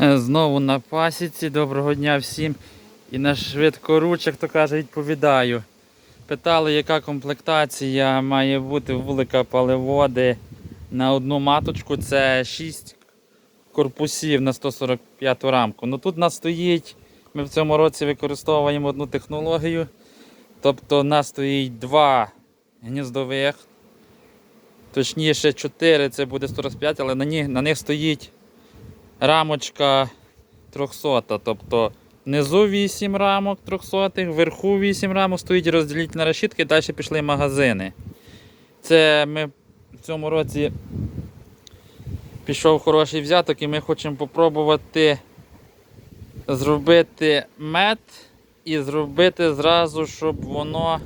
Е, Знову на пасіці. Доброго дня всім. І на швидкоруч, як то каже, відповідаю. Питали, яка комплектація має бути вулика паливоди на одну маточку. Це 6 корпусів на 145 рамку. Ну тут нас стоїть, ми в цьому році використовуємо одну технологію. Тобто у нас стоїть два гніздових. Точніше, 4 це буде 145, але на них, на них стоїть рамочка 300. Тобто внизу 8 рамок 300, вверху 8 рамок стоїть розділительна решітка і далі пішли магазини. Це ми в цьому році пішов хороший взяток і ми хочемо попробувати зробити мед і зробити зразу, щоб воно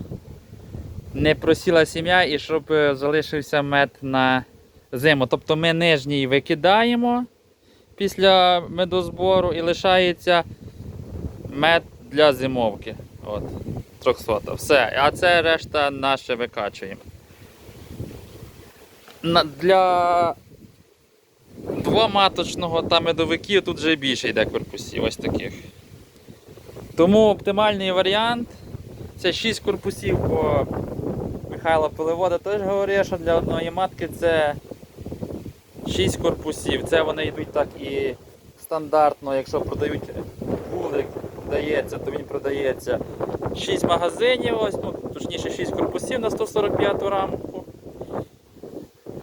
не просіла сім'я і щоб залишився мед на зиму. Тобто ми нижній викидаємо після медозбору і лишається мед для зимовки. От, 300. Все. А це решта наше викачуємо. На, для двоматочного та медовиків тут вже більше йде корпусів ось таких. Тому оптимальний варіант це 6 корпусів, бо Михайло Пилевода теж говорить, що для одної матки це 6 корпусів. Це вони йдуть так і стандартно, якщо продають вулик, продається, то він продається 6 магазинів, ось, ну, точніше 6 корпусів на 145 рамку.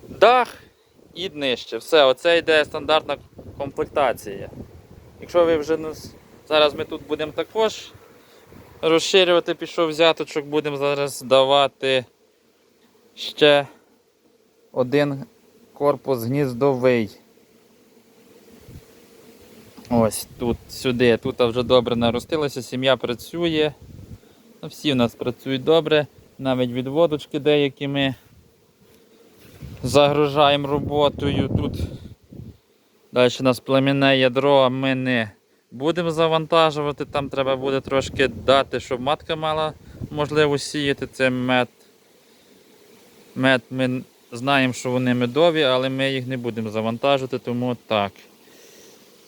Дах і днище. Все, оце йде стандартна комплектація. Якщо ви вже зараз ми тут будемо також розширювати, пішов взяточок, будемо зараз давати ще один корпус гніздовий. Ось тут, сюди, тут вже добре наростилося, сім'я працює. Ну, Всі у нас працюють добре, навіть відводочки деякі ми загружаємо роботою. Тут далі у нас племінне ядро ми не будемо завантажувати, там треба буде трошки дати, щоб матка мала можливість сіяти це мед. Мед ми знаємо, що вони медові, але ми їх не будемо завантажувати, тому так.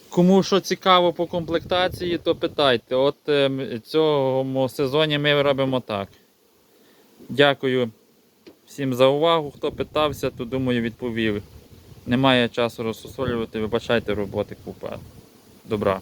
Кому що цікаво по комплектації, то питайте. От е, цього сезоні ми робимо так. Дякую всім за увагу. Хто питався, то думаю відповів. Немає часу розсусолювати, вибачайте роботи купа. Добра.